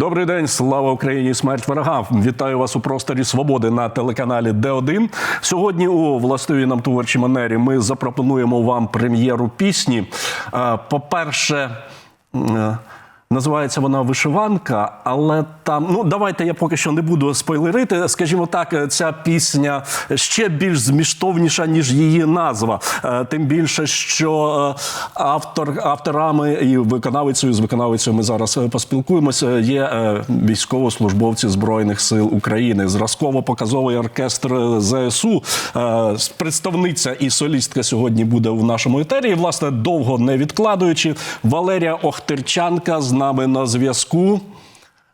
Добрий день, слава Україні, смерть ворогам. Вітаю вас у просторі свободи на телеканалі Д1. Сьогодні у властивій нам творчій манері ми запропонуємо вам прем'єру пісні. Е, По-перше, е, Називається вона вишиванка, але там ну давайте я поки що не буду спойлерити. Скажімо так, ця пісня ще більш змістовніша, ніж її назва. Е, Тим більше, що е, автор авторами і виконавицею з виконавицею ми зараз е, поспілкуємося. Є військовослужбовці збройних сил України, зразково-показовий оркестр ЗСУ. Представниця і солістка сьогодні буде в нашому етері. І, власне, довго не відкладуючи, Валерія Охтерчанка з нами на зв'язку.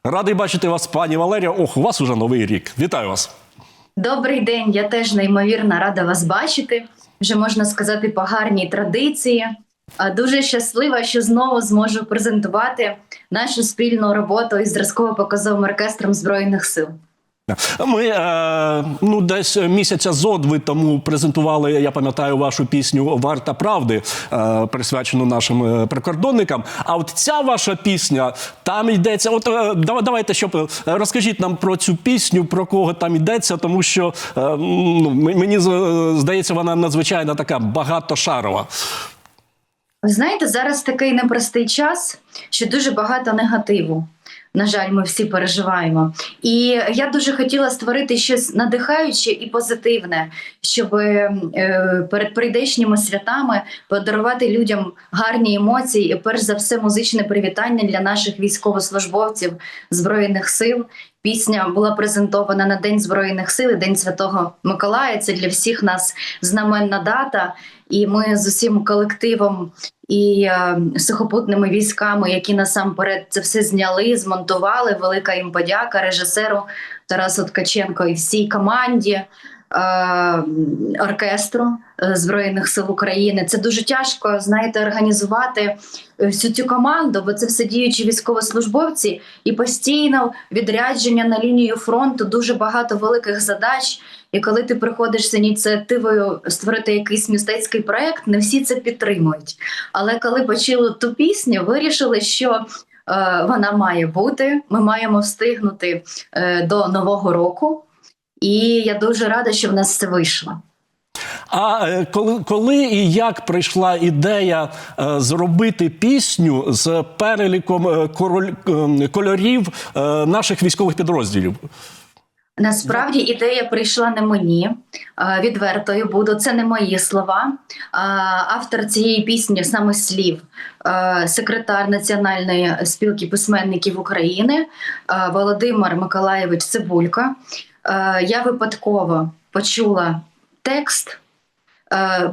Радий бачити вас, пані Валерія. Ох, у вас уже новий рік. Вітаю вас. Добрий день, я теж неймовірно рада вас бачити. Вже можна сказати по гарній традиції. Дуже щаслива, що знову зможу презентувати нашу спільну роботу із зразково-показовим оркестром збройних сил. Ми е, ну десь місяця зо ви тому презентували. Я пам'ятаю вашу пісню Варта правди, е, присвячену нашим е, прикордонникам. А от ця ваша пісня там йдеться. От е, давайте, щоб е, розкажіть нам про цю пісню, про кого там йдеться, тому що е, ну, мені здається, вона надзвичайно така багатошарова. Ви знаєте, зараз такий непростий час, що дуже багато негативу. На жаль, ми всі переживаємо. І я дуже хотіла створити щось надихаюче і позитивне, щоб е, перед прийдешніми святами подарувати людям гарні емоції, і перш за все, музичне привітання для наших військовослужбовців збройних сил. Пісня була презентована на День Збройних сил, День Святого Миколая. Це для всіх нас знаменна дата. І ми з усім колективом і е, сухопутними військами, які насамперед це все зняли, змонтували. Велика їм подяка режисеру Тарасу Ткаченко і всій команді. Е, Оркестру е, Збройних сил України це дуже тяжко, знаєте, організувати е, всю цю команду, бо це все діючі військовослужбовці і постійно відрядження на лінію фронту, дуже багато великих задач. І коли ти приходиш з ініціативою створити якийсь мистецький проект, не всі це підтримують. Але коли почули ту пісню, вирішили, що вона має бути. Ми маємо встигнути до нового року. І я дуже рада, що в нас це вийшло. А е, коли, коли і як прийшла ідея е, зробити пісню з переліком е, кольорів наших військових підрозділів? Насправді ідея прийшла не мені. Відвертою буду. Це не мої слова. Автор цієї пісні саме слів, секретар Національної спілки письменників України Володимир Миколаєвич Цибулька. Я випадково почула текст.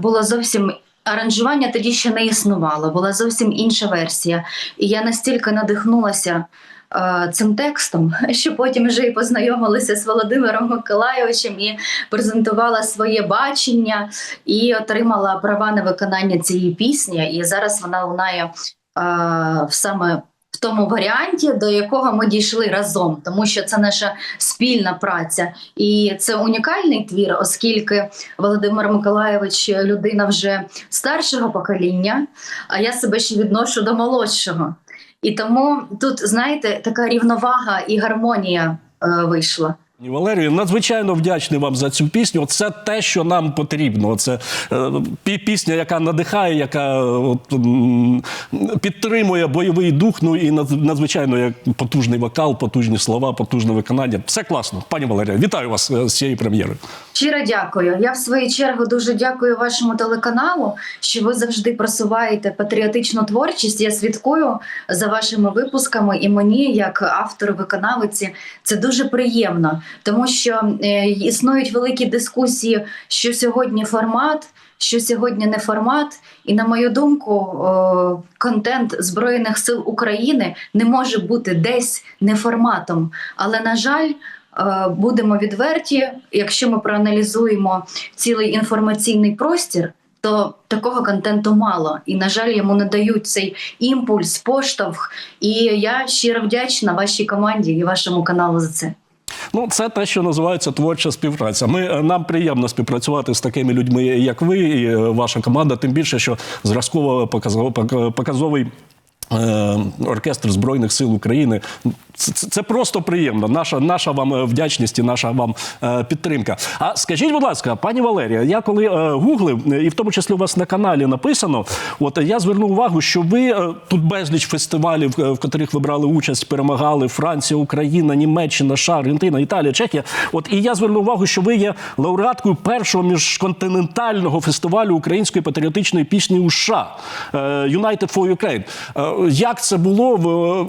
Було зовсім аранжування тоді ще не існувало, була зовсім інша версія. І я настільки надихнулася цим текстом, що потім вже і познайомилася з Володимиром Миколайовичем і презентувала своє бачення і отримала права на виконання цієї пісні. І зараз вона лунає е, саме. В тому варіанті, до якого ми дійшли разом, тому що це наша спільна праця, і це унікальний твір, оскільки Володимир Миколайович людина вже старшого покоління, а я себе ще відношу до молодшого. І тому тут, знаєте, така рівновага і гармонія е, вийшла. Пані Валерію, надзвичайно вдячний вам за цю пісню. Це те, що нам потрібно. Це е, пісня, яка надихає, яка е, от, підтримує бойовий дух. Ну і над- надзвичайно як потужний вокал, потужні слова, потужне виконання. Все класно. Пані Валерія, вітаю вас е, з цієї прем'єри. Щиро дякую. Я в свою чергу дуже дякую вашому телеканалу, що ви завжди просуваєте патріотичну творчість. Я слідкую за вашими випусками, і мені, як автору виконавиці, це дуже приємно, тому що е, існують великі дискусії, що сьогодні формат. Що сьогодні не формат, і на мою думку, контент Збройних сил України не може бути десь не форматом. Але на жаль, Е, будемо відверті, якщо ми проаналізуємо цілий інформаційний простір, то такого контенту мало. І, на жаль, йому не дають цей імпульс, поштовх. І я щиро вдячна вашій команді і вашому каналу за це. Ну, це те, що називається творча співпраця. Ми е, нам приємно співпрацювати з такими людьми, як ви і е, ваша команда. Тим більше, що зразково показово- показовий е, оркестр Збройних сил України. Це, це- просто приємно. Наша, наша вам е, вдячність і наша вам е, підтримка. А скажіть, будь ласка, пані Валерія, я коли е, гуглив, е, і в тому числі у вас на каналі написано, от е, я звернув увагу, що ви е, тут безліч фестивалів, е, в котрих ви брали участь, перемагали Франція, Україна, Німеччина, США, Аргентина, Італія, Чехія. От і я звернув увагу, що ви є лауреаткою першого міжконтинентального фестивалю української патріотичної пісні у США е, United for Ukraine. Як це було в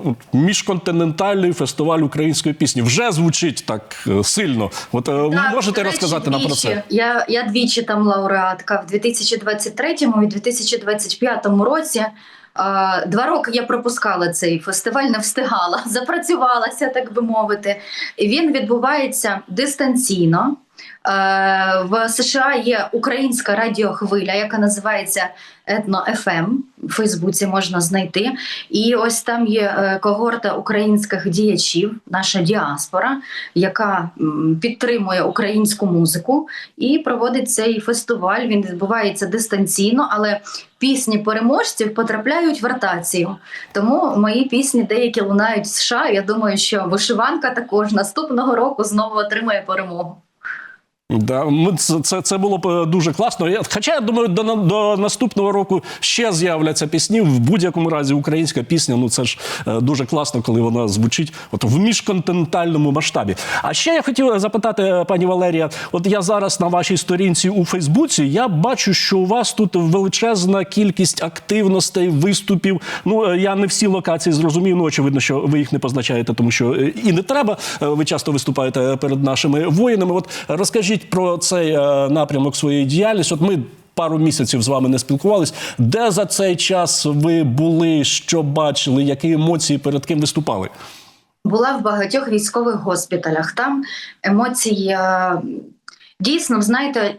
е, міжконтинентальний фестиваль української пісні? Вже звучить так е, сильно. От е, Так, можете речі, розказати нам про це? Я, я двічі там лауреатка в 2023 і 2025 році. Два роки я пропускала цей фестиваль, не встигала, запрацювалася, так би мовити. Він відбувається дистанційно. Е, В США є українська радіохвиля, яка називається Етно ФМ. В Фейсбуці можна знайти. І ось там є е, когорта українських діячів, наша діаспора, яка підтримує українську музику і проводить цей фестиваль. Він відбувається дистанційно, але пісні переможців потрапляють в ротацію. Тому мої пісні деякі лунають в США. Я думаю, що вишиванка також наступного року знову отримає перемогу. Да, ми- це, це, було б е, дуже класно. Я- Хоча я думаю, до, до наступного року ще з'являться пісні. В будь-якому разі українська пісня. Ну це ж е, дуже класно, коли вона звучить от в міжконтинентальному масштабі. А ще я хотів запитати е, пані Валерія: от я зараз на вашій сторінці у Фейсбуці я бачу, що у вас тут величезна кількість активностей, виступів. Ну е, я не всі локації зрозумів. Ну очевидно, що ви їх не позначаєте, тому що е, і не треба. Е, Ви часто виступаєте перед нашими воїнами. От розкажіть про цей е, напрямок своєї діяльності. От ми. Пару місяців з вами не спілкувались. Де за цей час ви були, що бачили, які емоції перед ким виступали? Була в багатьох військових госпіталях. Там емоції е, дійсно, знаєте,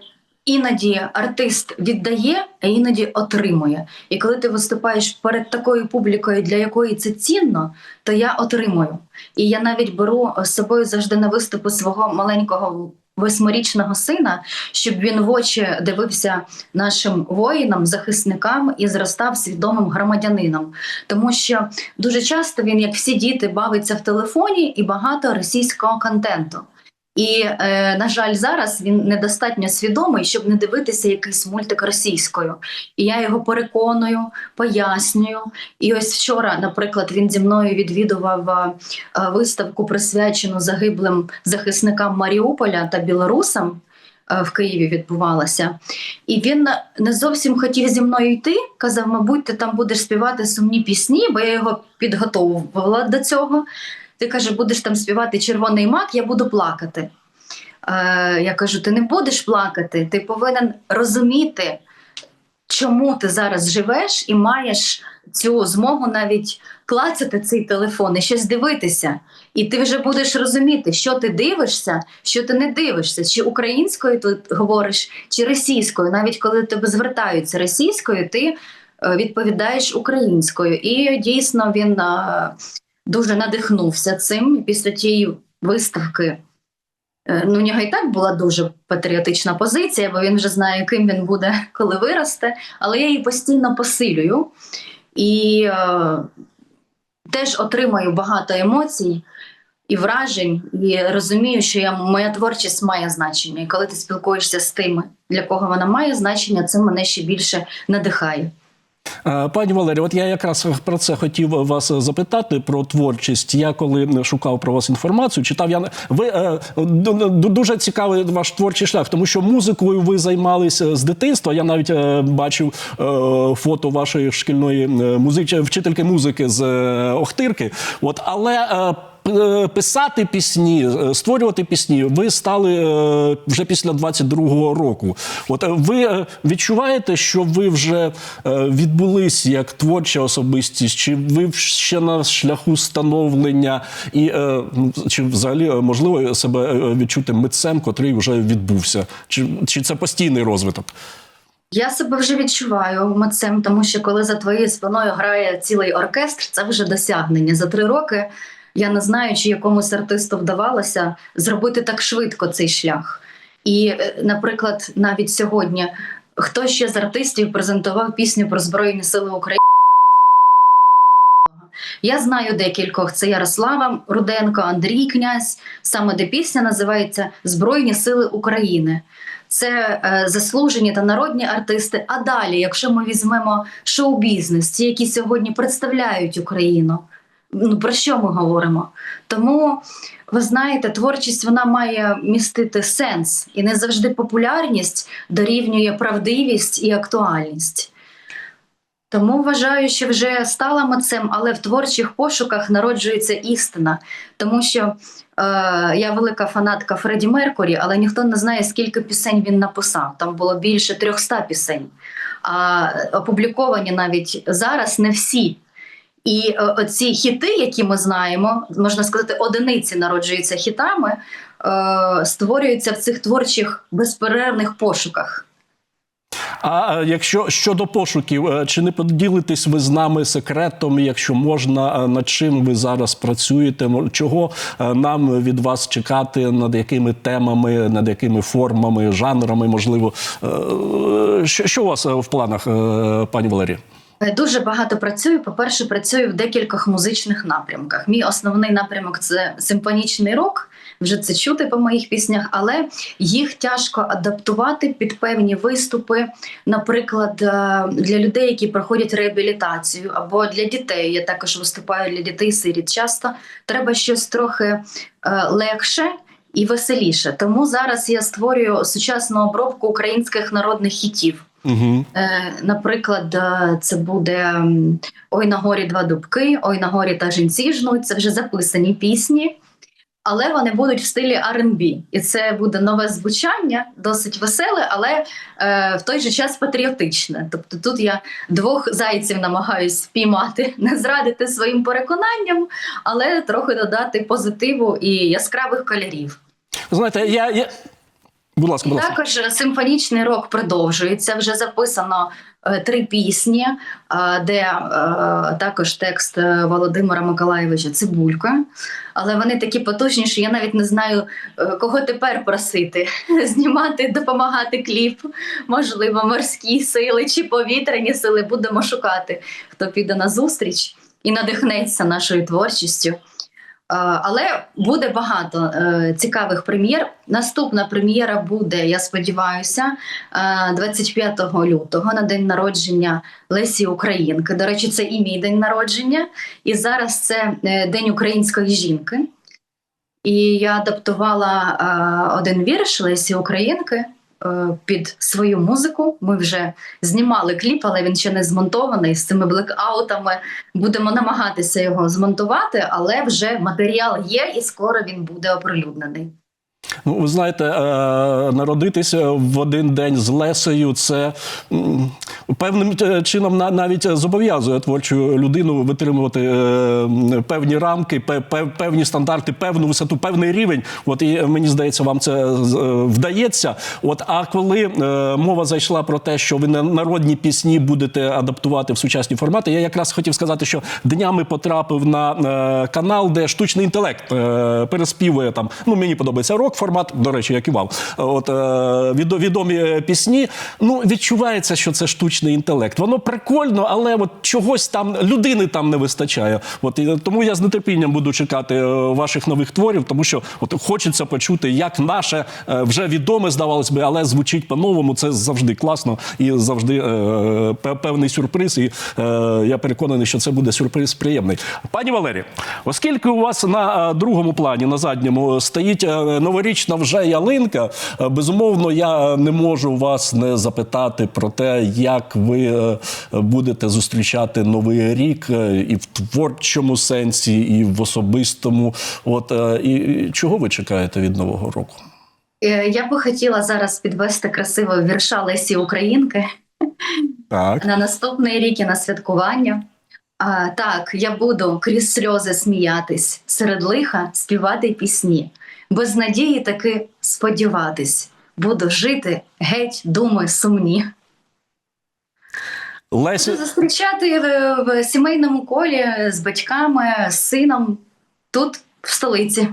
іноді артист віддає, а іноді отримує. І коли ти виступаєш перед такою публікою, для якої це цінно, то я отримую. І я навіть беру з собою завжди на виступи свого маленького. Восьмирічного сина, щоб він в очі дивився нашим воїнам, захисникам і зростав свідомим громадянином, тому що дуже часто він, як всі діти, бавиться в телефоні і багато російського контенту. І, е, на жаль, зараз він недостатньо свідомий, щоб не дивитися якийсь мультик російською. І я його переконую, пояснюю. І ось вчора, наприклад, він зі мною відвідував е, е, виставку, присвячену загиблим захисникам Маріуполя та білорусам. е, В Києві відбувалася, і він не зовсім хотів зі мною йти. Казав, мабуть, ти там будеш співати сумні пісні, бо я його підготовувала до цього. Ти каже, будеш там співати червоний мак, я буду плакати. Е, я кажу: ти не будеш плакати, ти повинен розуміти, чому ти зараз живеш і маєш цю змогу навіть клацати цей телефон і щось дивитися. І ти вже будеш розуміти, що ти дивишся, що ти не дивишся, чи українською ти говориш, чи російською. Навіть коли тебе звертаються російською, ти е, відповідаєш українською. І дійсно він е, дуже надихнувся цим після тієї виставки. е, Ну, у нього і так була дуже патріотична позиція, бо він вже знає, ким він буде, коли виросте. Але я її постійно посилюю і е, теж отримаю багато емоцій і вражень, і розумію, що я, моя творчість має значення. І коли ти спілкуєшся з тими, для кого вона має значення, це мене ще більше надихає. Е, Пані Валерія, от я якраз про це хотів вас запитати про творчість. Я коли шукав про вас інформацію, читав я ви е, ду- ду- дуже цікавий ваш творчий шлях, тому що музикою ви займалися з дитинства. Я навіть е, бачив фото вашої шкільної е, музич... вчительки музики з Охтирки. От але. Писати пісні, е, створювати пісні, ви стали е, вже після 22-го року. От е, ви е, відчуваєте, що ви вже е, відбулись як творча особистість, чи ви ще на шляху становлення, і е, чи взагалі е, можливо себе е, відчути митцем, котрий вже відбувся? Чи, чи це постійний розвиток? Я себе вже відчуваю митцем, тому що коли за твоєю спиною грає цілий оркестр, це вже досягнення. За три роки я не знаю, чи якомусь артисту вдавалося зробити так швидко цей шлях. І, е, наприклад, навіть сьогодні хто ще з артистів презентував пісню про Збройні Сили України Я знаю декількох: це Ярослава Руденко, Андрій Князь, саме де пісня називається Збройні Сили України. Це е, заслужені та народні артисти. А далі, якщо ми візьмемо шоу-бізнес, ті, які сьогодні представляють Україну, ну про що ми говоримо? Тому ви знаєте, творчість вона має містити сенс, і не завжди популярність дорівнює правдивість і актуальність. Тому вважаю, що вже стала митцем, але в творчих пошуках народжується істина. Тому що е, я велика фанатка Фредді Меркурі, але ніхто не знає, скільки пісень він написав. Там було більше 300 пісень. А опубліковані навіть зараз не всі. І е, оці хіти, які ми знаємо, можна сказати, одиниці народжуються хітами, е, створюються в цих творчих безперервних пошуках. А е, якщо щодо пошуків, чи не поділитесь ви з нами секретом, якщо можна, над чим ви зараз працюєте? Чого нам від вас чекати, над якими темами, над якими формами, жанрами, можливо, що, у вас в планах, пані Валерія? Е, Дуже багато працюю. По-перше, працюю в декількох музичних напрямках. Мій основний напрямок це симфонічний рок. Вже це чути по моїх піснях, але їх тяжко адаптувати під певні виступи, наприклад, е, для людей, які проходять реабілітацію, або для дітей. Я також виступаю для дітей сиріт. Часто треба щось трохи е, легше. І веселіше. Тому зараз я створюю сучасну обробку українських народних хітів. Угу. Е, Наприклад, е, це буде Ой на горі два дубки, Ой на горі та жінці жнуть. Це вже записані пісні, але вони будуть в стилі R&B. І це буде нове звучання, досить веселе, але е, в той же час патріотичне. Тобто тут я двох зайців намагаюсь спіймати, не зрадити своїм переконанням, але трохи додати позитиву і яскравих кольорів. Знаєте, я, я... будь ласка, будь ласка. Також симфонічний рок продовжується. Вже записано е, три пісні, е, де е, також текст Володимира Миколаєвича Цибулька. Але вони такі потужні, що я навіть не знаю, кого тепер просити знімати, допомагати кліп. Можливо, морські сили чи повітряні сили будемо шукати, хто піде на зустріч і надихнеться нашою творчістю. Е, Але буде багато е, цікавих прем'єр. Наступна прем'єра буде, я сподіваюся, е, 25 лютого на день народження Лесі Українки. До речі, це і мій день народження, і зараз це е, День української жінки. І я адаптувала е, один вірш Лесі Українки е, під свою музику. Ми вже знімали кліп, але він ще не змонтований з цими блекаутами. Будемо намагатися його змонтувати, але вже матеріал є, і скоро він буде оприлюднений. Ну, ви знаєте, е, народитися в один день з Лесею це певним е, чином на- навіть зобов'язує творчу людину витримувати е, певні рамки, пе- пе- певні стандарти, певну висоту, певний рівень. От і мені здається, вам це вдається. От а коли мова зайшла про те, що ви на- народні пісні будете адаптувати в сучасні формати, я якраз хотів сказати, що днями потрапив на канал, де штучний інтелект переспівує там. Ну мені подобається рок формат, до речі, як і вам. От е, відомі пісні. Ну відчувається, що це штучний інтелект. Воно прикольно, але от чогось там людини там не вистачає. От і тому я з нетерпінням буду чекати е, ваших нових творів, тому що от хочеться почути, як наше е, вже відоме, здавалось би, але звучить по-новому. Це завжди класно і завжди е, певний сюрприз. І е, я переконаний, що це буде сюрприз приємний. Пані Валерій, оскільки у вас на другому плані, на задньому, стоїть е, новорічна вже ялинка, е, безумовно, я не можу вас не запитати про те, як ви е, будете зустрічати новий рік е, і в творчому сенсі, і в особистому. От і чого ви чекаєте від нового року? Я би хотіла зараз підвести красиво вірша Лесі Українки Так. на наступний рік і на святкування. А, так, я буду крізь сльози сміятись, серед лиха співати пісні, без надії таки сподіватись. Буду жити геть, думи сумні. Лесі, Буду зустрічати в, в сімейному колі з батьками, з сином тут, в столиці.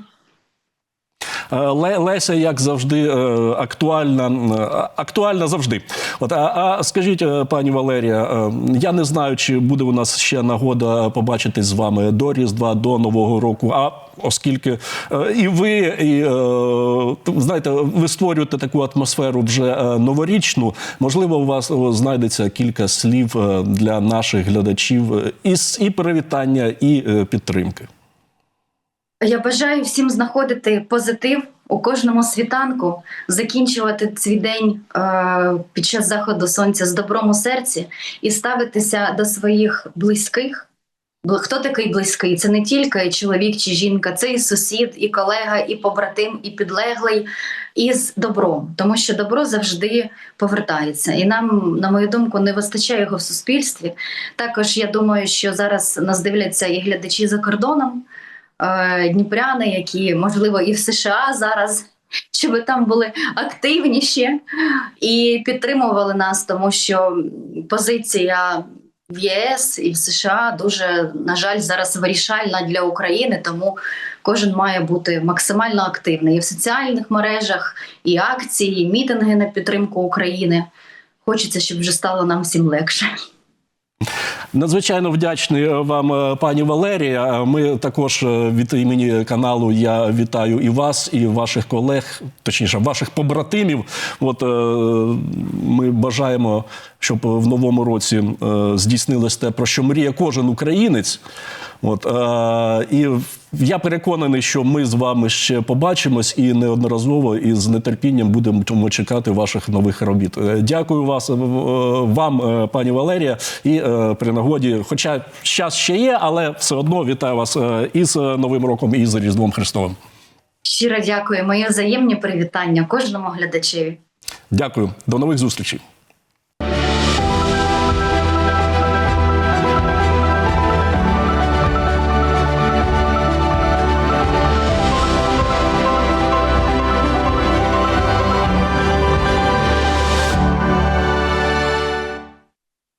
Е, Ле- Леся, як завжди, е, актуальна, е, актуальна завжди. От, а, а скажіть, пані Валерія, я не знаю, чи буде у нас ще нагода побачитись з вами до Різдва, до Нового року. А оскільки і ви, і знаєте, ви створюєте таку атмосферу вже новорічну. Можливо, у вас знайдеться кілька слів для наших глядачів і, і привітання, і підтримки. Я бажаю всім знаходити позитив у кожному світанку, закінчувати цей день е, під час заходу сонця з добром у серці і ставитися до своїх близьких. Хто такий близький? Це не тільки чоловік чи жінка, це і сусід, і колега, і побратим, і підлеглий, і з добром, тому що добро завжди повертається. І нам, на мою думку, не вистачає його в суспільстві. Також я думаю, що зараз нас дивляться і глядачі за кордоном дніпряни, які можливо і в США зараз, щоб там були активніші і підтримували нас, тому що позиція в ЄС і в США дуже на жаль зараз вирішальна для України, тому кожен має бути максимально активний і в соціальних мережах, і акції, і мітинги на підтримку України. Хочеться, щоб вже стало нам всім легше. Надзвичайно вдячний вам, е, пані Валерія. Е, Ми також е, від імені каналу я вітаю і вас, і ваших колег, точніше, ваших побратимів. От ми бажаємо, щоб в новому році е, здійснилось те, про що мріє кожен українець. От е, і я переконаний, що ми з вами ще побачимось і неодноразово і з нетерпінням будемо чекати ваших нових робіт. Е, Дякую вас е, вам, е, пані Валерія, і е, при нагоді, хоча час ще є, але все одно вітаю вас е, із Новим роком і з Різдвом Христовим. Щиро дякую. Мої взаємні привітання кожному глядачеві. Дякую, до нових зустрічей.